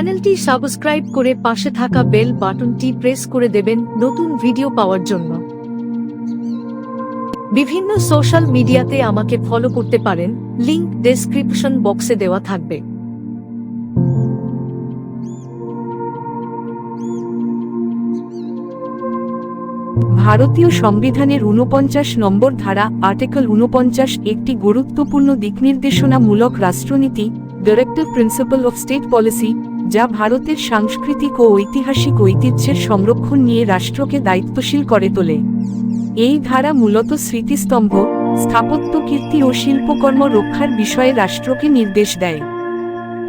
চ্যানেলটি সাবস্ক্রাইব করে পাশে থাকা বেল বাটনটি প্রেস করে দেবেন নতুন ভিডিও পাওয়ার জন্য। বিভিন্ন সোশ্যাল মিডিয়াতে আমাকে ফলো করতে পারেন, লিংক ডেসক্রিপশন বক্সে দেওয়া থাকবে। ভারতীয় সংবিধানের ঊনপঞ্চাশ নম্বর ধারা, আর্টিকেল ঊনপঞ্চাশ, একটি গুরুত্বপূর্ণ দিকনির্দেশনামূলক রাষ্ট্রনীতি directive principle of state policy যা ভারতের সাংস্কৃতিক ও ঐতিহাসিক ঐতিহ্যের সংরক্ষণ নিয়ে রাষ্ট্রকে দায়িত্বশীল করে তোলে। এই ধারা মূলত স্মৃতিস্তম্ভ স্থাপত্য কীর্তি ও শিল্পকর্ম রক্ষার বিষয়ে রাষ্ট্রকে নির্দেশ দেয়।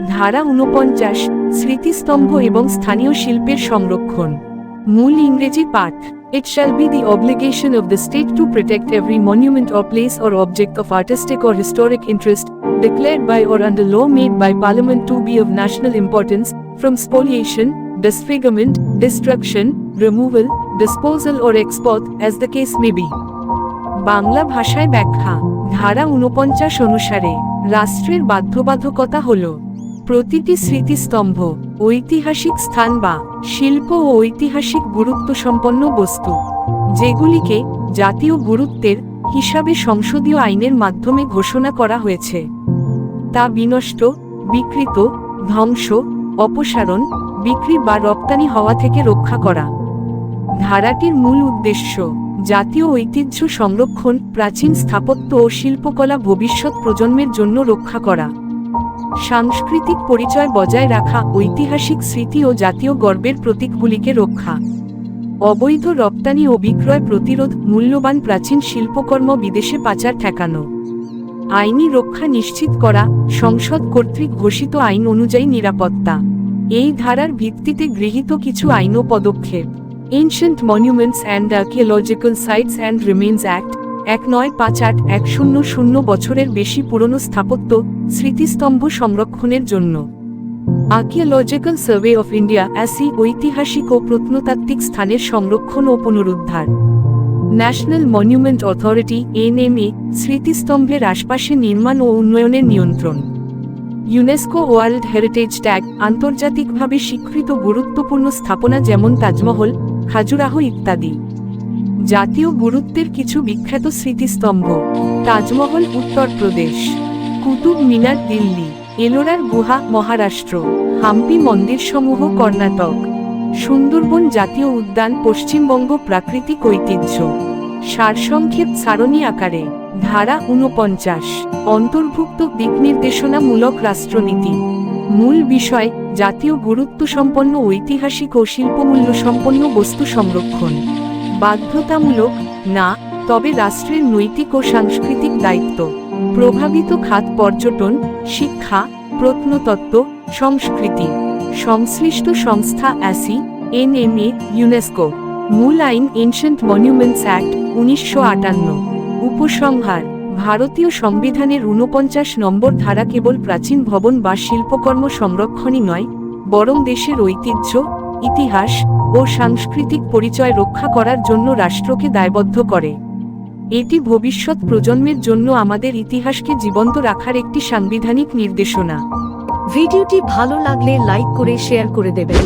ধারা ঊনপঞ্চাশ স্মৃতিস্তম্ভ এবং স্থানীয় শিল্পের সংরক্ষণ। মূল ইংরেজি পাঠ It shall be the obligation of the state to protect every monument or place or object of artistic or historic interest, declared by or under law made by Parliament to be of national importance, from spoliation, disfigurement, destruction, removal, disposal or export, as the case may be. Bangla ভাষায় ব্যাখ্যা ধারা ঊনপঞ্চাশ অনুসারে রাষ্ট্রের বাধ্যবাধকতা হল প্রতিটি স্মৃতিস্তম্ভ ঐতিহাসিক স্থান বা শিল্প ও ঐতিহাসিক গুরুত্বসম্পন্ন বস্তু যেগুলিকে জাতীয় গুরুত্বের হিসাবে সংসদীয় আইনের মাধ্যমে ঘোষণা করা হয়েছে তা বিনষ্ট, বিকৃত, ধ্বংস, অপসারণ, বিক্রি বা রপ্তানি হওয়া থেকে রক্ষা করা। ধারাটির মূল উদ্দেশ্য, জাতীয় ঐতিহ্য সংরক্ষণ, প্রাচীন স্থাপত্য ও শিল্পকলা ভবিষ্যৎ প্রজন্মের জন্য রক্ষা করা। সাংস্কৃতিক পরিচয় বজায় রাখা ঐতিহাসিক স্মৃতি ও জাতীয় গর্বের প্রতীকগুলিকে রক্ষা। অবৈধ রপ্তানি ও বিক্রয় প্রতিরোধ, মূল্যবান প্রাচীন শিল্পকর্ম বিদেশে পাচার ঠেকানো। আইনি রক্ষা নিশ্চিত করা সংসদ কর্তৃক ঘোষিত আইন অনুযায়ী নিরাপত্তা। এই ধারার ভিত্তিতে গৃহীত কিছু আইন ও পদক্ষেপ। Ancient monuments and archaeological sites and remains act এক নয় পাঁচ আট এক শূন্য শূন্য বছরের বেশি পুরনো স্থাপত্য স্মৃতিস্তম্ভ সংরক্ষণের জন্য। Archaeological survey of India ASI ঐতিহাসিক ও প্রত্নতাত্ত্বিক স্থানের সংরক্ষণ ও পুনরুদ্ধার। ন্যাশনাল মনিউমেন্ট অথরিটি এনএমএ স্মৃতিস্তম্ভের আশপাশে নির্মাণ ও উন্নয়নের নিয়ন্ত্রণ। ইউনেস্কো ওয়ার্ল্ড হেরিটেজ ট্যাগ আন্তর্জাতিকভাবে স্বীকৃত গুরুত্বপূর্ণ স্থাপনা যেমন তাজমহল, খাজুরাহ ইত্যাদি। জাতীয় গুরুত্বের কিছু বিখ্যাত স্মৃতিস্তম্ভ, তাজমহল উত্তরপ্রদেশ কুতুব মিনার দিল্লি, এলোরার গুহা মহারাষ্ট্র, হাম্পি মন্দিরসমূহ কর্ণাটক। সুন্দরবন জাতীয় উদ্যান পশ্চিমবঙ্গ প্রাকৃতিক ঐতিহ্য। সারসংক্ষেপ সারণী আকারে, ধারা ঊনপঞ্চাশ, অন্তর্ভুক্ত দিকনির্দেশনামূলক রাষ্ট্রনীতি। মূল বিষয়, জাতীয় গুরুত্বসম্পন্ন ঐতিহাসিক ও শিল্পমূল্য সম্পন্ন বস্তু সংরক্ষণ। বাধ্যতামূলক, না, তবে রাষ্ট্রের নৈতিক ও সাংস্কৃতিক দায়িত্ব। প্রভাবিত খাত পর্যটন, শিক্ষা, প্রত্নতত্ত্ব, সংস্কৃতি। সংশ্লিষ্ট সংস্থা অ্যাসি এনএমএ, ইউনেস্কো। মূল আইন এনশিয়েন্ট মনিউমেন্টস অ্যাক্ট উনিশশো আটান্ন। উপসংহার, ভারতীয় সংবিধানের ঊনপঞ্চাশ নম্বর ধারা কেবল প্রাচীন ভবন বা শিল্পকর্ম সংরক্ষণই নয়, বরং দেশের ঐতিহ্য, ইতিহাস ও সাংস্কৃতিক পরিচয় রক্ষা করার জন্য রাষ্ট্রকে দায়বদ্ধ করে। এটি ভবিষ্যৎ প্রজন্মের জন্য আমাদের ইতিহাসকে জীবন্ত রাখার একটি সাংবিধানিক নির্দেশনা। ভিডিওটি ভালো লাগলে লাইক করে শেয়ার করে দেবেন।